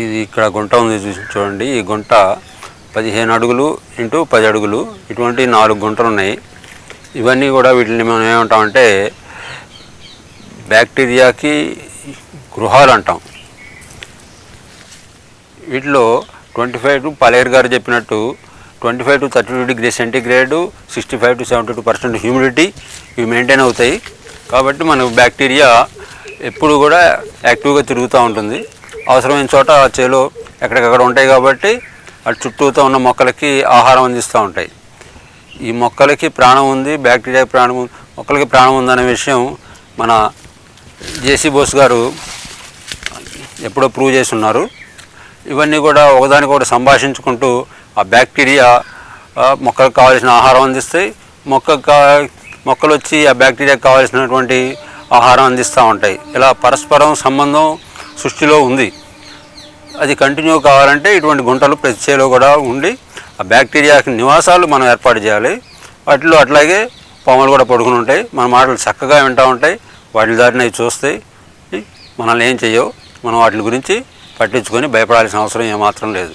ఇది ఇక్కడ గుంట ఉంది చూసి చూడండి. ఈ గుంట పదిహేను అడుగులు ఇంటూ పది అడుగులు. ఇటువంటి నాలుగు గుంటలు ఉన్నాయి. ఇవన్నీ కూడా వీటిని మనం ఏమంటామంటే బ్యాక్టీరియాకి గృహాలు అంటాం వీటిలో ట్వంటీ ఫైవ్ టు పలేర్ గారు చెప్పినట్టు twenty five to thirty two degree centigrade sixty five to seventy two percent humidity ఇవి మెయింటైన్ అవుతాయి. కాబట్టి మన బ్యాక్టీరియా ఎప్పుడు కూడా యాక్టివ్గా తిరుగుతూ ఉంటుంది. అవసరమైన చోట ఆ చేలో ఎక్కడికక్కడ ఉంటాయి కాబట్టి అటు చుట్టూతో ఉన్న మొక్కలకి ఆహారం అందిస్తూ ఉంటాయి. ఈ మొక్కలకి ప్రాణం ఉంది బ్యాక్టీరియా ప్రాణం మొక్కలకి ప్రాణం ఉందనే విషయం మన జేసీ బోస్ గారు ఎప్పుడో ప్రూవ్ చేసి ఉన్నారు. ఇవన్నీ కూడా ఒకదానికొకటి సంభాషించుకుంటూ ఆ బ్యాక్టీరియా మొక్కలకు కావాల్సిన ఆహారం అందిస్తాయి. మొక్క మొక్కలు వచ్చి ఆ బ్యాక్టీరియాకి కావాల్సినటువంటి ఆహారం అందిస్తూ ఉంటాయి. ఇలా పరస్పరం సంబంధం సృష్టిలో ఉంది. అది కంటిన్యూ కావాలంటే ఇటువంటి గుంటలు ప్రతి చేలో కూడా ఉండి ఆ బ్యాక్టీరియాకి నివాసాలు మనం ఏర్పాటు చేయాలి. వాటిలో అట్లాగే పాములు కూడా పడుకుని ఉంటాయి. మన మాటలు చక్కగా వింటూ ఉంటాయి. వాటి దారిని అవి చూస్తాయి మనల్ని ఏం చేయవు మనం వాటి గురించి పట్టించుకొని భయపడాల్సిన అవసరం ఏమాత్రం లేదు.